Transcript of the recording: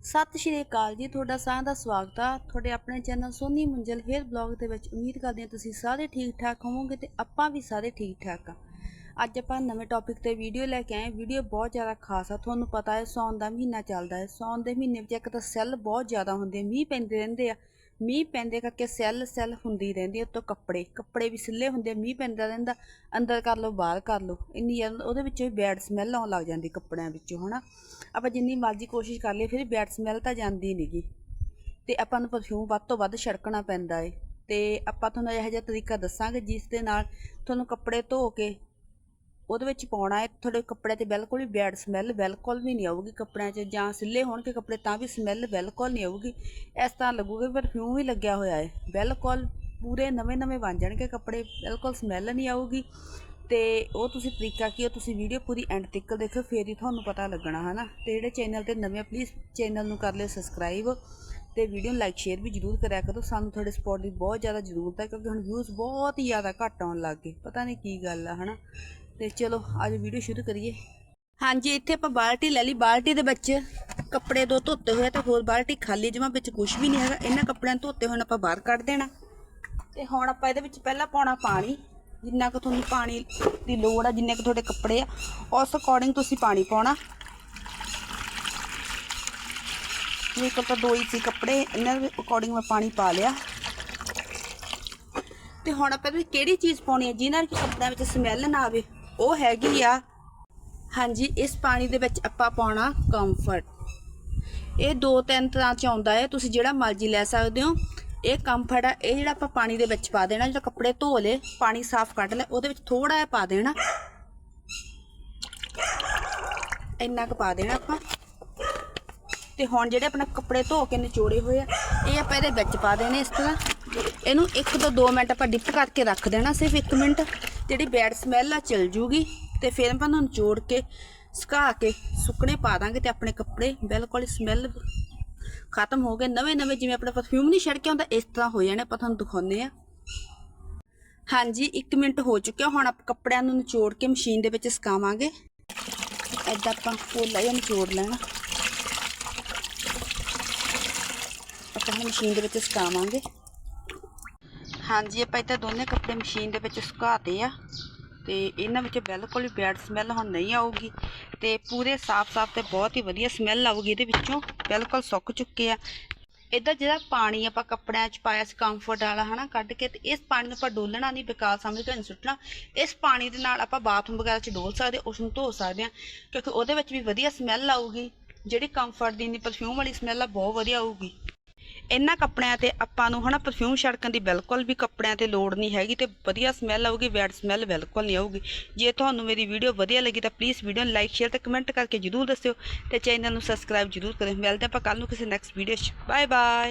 ਸਤਿ ਸ਼੍ਰੀ ਅਕਾਲ ਜੀ ਤੁਹਾਡਾ ਸਾਰਿਆਂ ਦਾ ਸਵਾਗਤ ਆ। ਤੁਹਾਡੇ ਆਪਣੇ channel Soni Munjal hair blog ਦੇ ਵਿੱਚ ਉਮੀਦ ਕਰਦੇ ਹਾਂ ਤੁਸੀਂ ਸਾਰੇ ਠੀਕ ਠਾਕ ਹੋਵੋਗੇ ਤੇ ਆਪਾਂ ਵੀ ਸਾਰੇ ਠੀਕ ਠਾਕ ਆ। ਅੱਜ ਆਪਾਂ ਨਵੇਂ ਟੌਪਿਕ ਤੇ ਵੀਡੀਓ ਲੈ ਕੇ ਆਏ ਵੀਡੀਓ ਬਹੁਤ ਜ਼ਿਆਦਾ ਖਾਸ ਆ। ਤੁਹਾਨੂੰ ਪਤਾ ਹੈ ਸੌਣ ਦਾ ਮਹੀਨਾ ਚੱਲਦਾ ਹੈ। ਸੌਣ ਦੇ ਮਹੀਨੇ ਵਿੱਚ ਇੱਕ ਤਾਂ ਸੈੱਲ ਬਹੁਤ ਜ਼ਿਆਦਾ ਹੁੰਦੇ ਆ, ਮੀਂਹ ਪੈਂਦੇ ਰਹਿੰਦੇ ਆ। ਮੀਂਹ ਪੈਂਦੇ ਕਰਕੇ ਸੈੱਲ ਸੈੱਲ ਹੁੰਦੀ ਰਹਿੰਦੀ ਆ ਉੱਤੋਂ ਕੱਪੜੇ ਕੱਪੜੇ ਵੀ ਸਿੱਲੇ ਹੁੰਦੇ ਆ, ਮੀਂਹ ਪੈਂਦਾ ਰਹਿੰਦਾ ਅੰਦਰ ਕਰ ਲਓ ਬਾਹਰ ਕਰ ਲਓ ਇੰਨੀ ਜ਼ਿਆਦਾ ਉਹਦੇ ਵਿੱਚੋਂ ਵੀ ਬੈਡ ਸਮੈਲ ਆਉਣ ਲੱਗ ਜਾਂਦੀ ਕੱਪੜਿਆਂ ਵਿੱਚੋਂ ਹਨਾ। ਆਪਾਂ ਜਿੰਨੀ ਮਰਜ਼ੀ ਕੋਸ਼ਿਸ਼ ਕਰ ਲਈਏ ਫਿਰ ਬੈਡ ਸਮੈਲ ਤਾਂ ਜਾਂਦੀ ਨਹੀਂਗੀ ਤੇ ਆਪਾਂ ਨੂੰ ਪਰਫਿਊਮ ਵੱਧ ਤੋਂ ਵੱਧ ਛੜਕਣਾ ਪੈਂਦਾ ਏ। ਤੇ ਆਪਾਂ ਤੁਹਾਨੂੰ ਇਹੋ ਜਿਹਾ ਤਰੀਕਾ ਦੱਸਾਂਗੇ ਜਿਸ ਦੇ ਨਾਲ ਤੁਹਾਨੂੰ ਕੱਪੜੇ ਧੋ ਕੇ ਉਹਦੇ ਵਿੱਚ ਪਾਉਣਾ ਹੈ, ਤੁਹਾਡੇ ਕੱਪੜੇ ਤੇ ਬਿਲਕੁਲ ਵੀ ਬੈਡ ਸਮੈਲ ਬਿਲਕੁਲ ਵੀ ਨਹੀਂ ਆਊਗੀ ਕੱਪੜਿਆਂ 'ਚ, ਜਾਂ ਸਿੱਲੇ ਹੋਣਗੇ ਕੱਪੜੇ ਤਾਂ ਵੀ ਸਮੈਲ ਬਿਲਕੁਲ ਨਹੀਂ ਆਊਗੀ। ਇਸ ਤਰ੍ਹਾਂ ਲੱਗੂਗਾ ਪਰਫਿਊਮ ਹੀ ਲੱਗਿਆ ਹੋਇਆ ਹੈ, ਬਿਲਕੁਲ ਪੂਰੇ ਨਵੇਂ ਨਵੇਂ ਬਣ ਜਾਣਗੇ ਕੱਪੜੇ, ਬਿਲਕੁਲ ਸਮੈਲ ਨਹੀਂ ਆਊਗੀ। ਤੇ ਉਹ ਤੁਸੀਂ ਤਰੀਕਾ ਕੀ ਉਹ ਤੁਸੀਂ ਵੀਡੀਓ ਪੂਰੀ ਐਂਡ ਤੱਕ ਦੇਖੋ ਫੇਰ ਹੀ ਤੁਹਾਨੂੰ ਪਤਾ ਲੱਗਣਾ, ਹਨਾ? ਤੇ ਜਿਹੜੇ ਚੈਨਲ ਤੇ ਨਵੇਂ ਪਲੀਜ਼ ਚੈਨਲ ਨੂੰ ਕਰ ਲਿਓ ਸਬਸਕ੍ਰਾਈਬ ਤੇ ਵੀਡੀਓ ਨੂੰ ਲਾਈਕ ਸ਼ੇਅਰ ਵੀ ਜਰੂਰ ਕਰਿਆ ਕਰੋ। ਸਾਨੂੰ ਤੁਹਾਡੇ ਸਪੋਰਟ ਦੀ ਬਹੁਤ ਜ਼ਿਆਦਾ ਜ਼ਰੂਰਤ ਹੈ, ਕਿਉਂਕਿ ਹੁਣ ਵਿਊਜ਼ ਬਹੁਤ ਹੀ ਜ਼ਿਆਦਾ ਘੱਟ ਆਉਣ ਲੱਗ ਗਏ। ਪਤਾ ਨਹੀਂ ਕੀ ਗੱਲ ਆ, ਹਨਾ? ਤੇ ਚਲੋ, ਅੱਜ ਵੀਡੀਓ ਸ਼ੁਰੂ ਕਰੀਏ। ਹਾਂਜੀ, ਇੱਥੇ ਆਪਾਂ ਬਾਲਟੀ ਲੈ ਲਈ। ਬਾਲਟੀ ਦੇ ਵਿੱਚ ਕੱਪੜੇ ਦੋ ਧੋਤੇ ਹੋਏ ਆ ਤੇ ਹੋਰ ਬਾਲਟੀ ਖਾਲੀ ਜਮਾ ਵਿੱਚ ਕੁਝ ਵੀ ਨਹੀਂ ਹੈਗਾ। ਇਹਨਾਂ ਕੱਪੜਿਆਂ ਨੂੰ ਧੋਤੇ ਹੋਏ ਆਪਾਂ ਬਾਹਰ ਕੱਢ ਦੇਣਾ। ਤੇ ਹੁਣ ਆਪਾਂ ਇਹਦੇ ਵਿੱਚ ਪਹਿਲਾਂ ਪਾਉਣਾ ਪਾਣੀ। ਜਿੰਨਾ ਕੁ ਤੁਹਾਨੂੰ ਪਾਣੀ ਦੀ ਲੋੜ ਆ, ਜਿੰਨੇ ਕੁ ਤੁਹਾਡੇ ਕੱਪੜੇ ਆ, ਉਸ ਅਕੋਰਡਿੰਗ ਤੁਸੀਂ ਪਾਣੀ ਪਾਉਣਾ। ਮੇਰੇ ਕੋਲ ਤਾਂ ਦੋ ਹੀ ਸੀ ਕੱਪੜੇ, ਇਹਨਾਂ ਦੇ ਅਕੋਰਡਿੰਗ ਮੈਂ ਪਾਣੀ ਪਾ ਲਿਆ। ਤੇ ਹੁਣ ਆਪਾਂ ਇਹਦੇ ਵਿੱਚ ਕਿਹੜੀ ਚੀਜ਼ ਪਾਉਣੀ ਹੈ ਜਿਹਨਾਂ ਨਾਲ ਕਿ ਕੱਪੜਿਆਂ ਵਿੱਚ ਸਮੈਲ ਨਾ ਆਵੇ। ਉਹ ਹੈਗੀ ਆ। ਹਾਂਜੀ, ਇਸ ਪਾਣੀ ਦੇ ਵਿੱਚ ਆਪਾਂ ਪਾਉਣਾ ਕੰਫਰਟ ਇਹ ਦੋ ਤਿੰਨ ਤਰ੍ਹਾਂ ਚ ਆਉਂਦਾ ਹੈ। ਤੁਸੀਂ ਜਿਹੜਾ ਮਰਜ਼ੀ ਲੈ ਸਕਦੇ ਹੋ। ਇਹ ਕੰਫਰਟ ਆ। ਇਹ ਜਿਹੜਾ ਆਪਾਂ ਪਾਣੀ ਦੇ ਵਿੱਚ ਪਾ ਦੇਣਾ, ਜਿਹੜਾ ਕੱਪੜੇ ਧੋ ਲੇ ਪਾਣੀ ਸਾਫ਼ ਕੱਢ ਲੈ ਉਹਦੇ ਵਿੱਚ ਥੋੜਾ ਜਿਹਾ ਪਾ ਦੇਣਾ। ਇੰਨਾ ਕੁ ਪਾ ਦੇਣਾ ਆਪਾਂ। ਤੇ ਹੁਣ ਜਿਹੜੇ ਆਪਣਾ ਕੱਪੜੇ ਧੋ ਕੇ ਨਿਚੋੜੇ ਹੋਏ ਆ, ਇਹ ਆਪਾਂ ਇਹਦੇ ਵਿੱਚ ਪਾ ਦੇਣੇ ਇਸ ਤਰ੍ਹਾਂ। ਇਹਨੂੰ 1 ਤੋਂ 2 ਮਿੰਟ ਆਪਾਂ ਡਿਪ ਕਰਕੇ ਰੱਖ ਦੇਣਾ, ਸਿਰਫ 1 ਮਿੰਟ। ਜਿਹੜੀ ਬੈਡ ਸਮੈਲ ਆ ਚਲ ਜੂਗੀ ਤੇ ਫਿਰ ਆਪਾਂ ਨੂੰ ਨਿਚੋੜ ਕੇ, ਸੁਕਾ ਕੇ ਸੁੱਕਣੇ ਪਾ ਦਾਂਗੇ ਤੇ ਆਪਣੇ ਕੱਪੜੇ ਬਿਲਕੁਲ ਸਮੈਲ ਖਤਮ ਹੋ ਗਏ। ਨਵੇਂ ਨਵੇਂ ਜਿਵੇਂ ਆਪਣਾ ਪਰਫਿਊਮ ਨਹੀਂ ਛਿੜਕਿਆ ਹੁੰਦਾ, ਇਸ ਤਰ੍ਹਾਂ ਹੋ ਜਾਣੇ ਆਪਾਂ ਤੁਹਾਨੂੰ ਦਿਖਾਉਂਦੇ ਆ ਹਾਂਜੀ 1 ਮਿੰਟ ਹੋ ਚੁੱਕਿਆ, ਹੁਣ ਆਪਾਂ ਕੱਪੜਿਆਂ ਨੂੰ ਨਿਚੋੜ ਕੇ ਮਸ਼ੀਨ ਦੇ ਵਿੱਚ ਸੁਕਾਵਾਂਗੇ। ਐਦਾਂ ਆਪਾਂ ਪੋਲਾ ਜਿਹਾ ਨਿਚੋੜ ਲੈਣਾ। ਆਪਾਂ ਹੁਣ ਮਸ਼ੀਨ ਦੇ ਵਿੱਚ ਸੁਕਾਵਾਂਗੇ। ਹਾਂਜੀ, ਆਪਾਂ ਇੱਥੇ ਦੋਨੇ ਕੱਪੜੇ ਮਸ਼ੀਨ ਦੇ ਵਿੱਚ ਸੁਕਾਤੇ ਆ। ਤੇ ਇਹਨਾਂ ਵਿੱਚ ਬਿਲਕੁਲ ਵੀ ਬੈਡ ਸਮੈਲ ਹੁਣ ਨਹੀਂ ਆਊਗੀ। ਤੇ ਪੂਰੇ ਸਾਫ਼-ਸਾਫ਼ ਤੇ ਬਹੁਤ ਹੀ ਵਧੀਆ ਸਮੈਲ ਆਊਗੀ ਇਹਦੇ ਵਿੱਚੋਂ। ਬਿਲਕੁਲ ਸੁੱਕ ਚੁੱਕੇ ਆ। ਇਹਦਾ ਜਿਹੜਾ ਪਾਣੀ ਆਪਾਂ ਕੱਪੜਿਆਂ 'ਚ ਪਾਇਆ ਸੀ ਕੰਫਰਟ ਵਾਲਾ, ਹਨਾ, ਕੱਢ ਕੇ, ਤੇ ਇਸ ਪਾਣੀ ਨੂੰ ਆਪਾਂ ਡੋਲਣਾ ਨਹੀਂ, ਬੇਕਾਰ ਸਮਝ ਕੇ ਨਹੀਂ ਸੁੱਟਣਾ। ਇਸ ਪਾਣੀ ਦੇ ਨਾਲ ਆਪਾਂ ਬਾਥਰੂਮ ਵਗੈਰਾ 'ਚ ਡੋਲ ਸਕਦੇ, ਉਸ ਨੂੰ ਧੋ ਸਕਦੇ ਆ। ਕਿਉਂਕਿ ਉਹਦੇ ਵਿੱਚ ਵੀ ਵਧੀਆ ਸਮੈਲ ਆਊਗੀ। ਜਿਹੜੀ ਕੰਫਰਟ ਦੀ ਨਹੀਂ ਪਰਫਿਊਮ ਵਾਲੀ ਸਮੈਲ ਆ, ਬਹੁਤ ਵਧੀਆ ਆਊਗੀ। ਇਹਨਾਂ ਕੱਪੜਿਆਂ ਤੇ ਆਪਾਂ ਨੂੰ ਹਨਾ ਪਰਫਿਊਮ ਛੜਕਣ ਦੀ ਬਿਲਕੁਲ ਵੀ ਕੱਪੜਿਆਂ ਤੇ ਲੋੜ ਨਹੀਂ ਹੈਗੀ ਤੇ ਵਧੀਆ ਸਮੈਲ ਆਊਗੀ ਬੈਡ ਸਮੈਲ ਬਿਲਕੁਲ ਨਹੀਂ ਆਊਗੀ। ਜੇ ਤੁਹਾਨੂੰ ਮੇਰੀ ਵੀਡੀਓ ਵਧੀਆ ਲੱਗੀ ਤਾਂ ਪਲੀਜ਼ ਵੀਡੀਓ ਨੂੰ ਲਾਈਕ ਸ਼ੇਅਰ ਤੇ ਕਮੈਂਟ ਕਰਕੇ ਜਰੂਰ ਦੱਸਿਓ ਤੇ ਚੈਨਲ ਨੂੰ ਸਬਸਕ੍ਰਾਈਬ ਜਰੂਰ ਕਰਿਓ। ਮਿਲਦੇ ਆਪਾਂ ਕੱਲ ਨੂੰ ਕਿਸੇ ਨੈਕਸਟ ਵੀਡੀਓ 'ਚ। Bye bye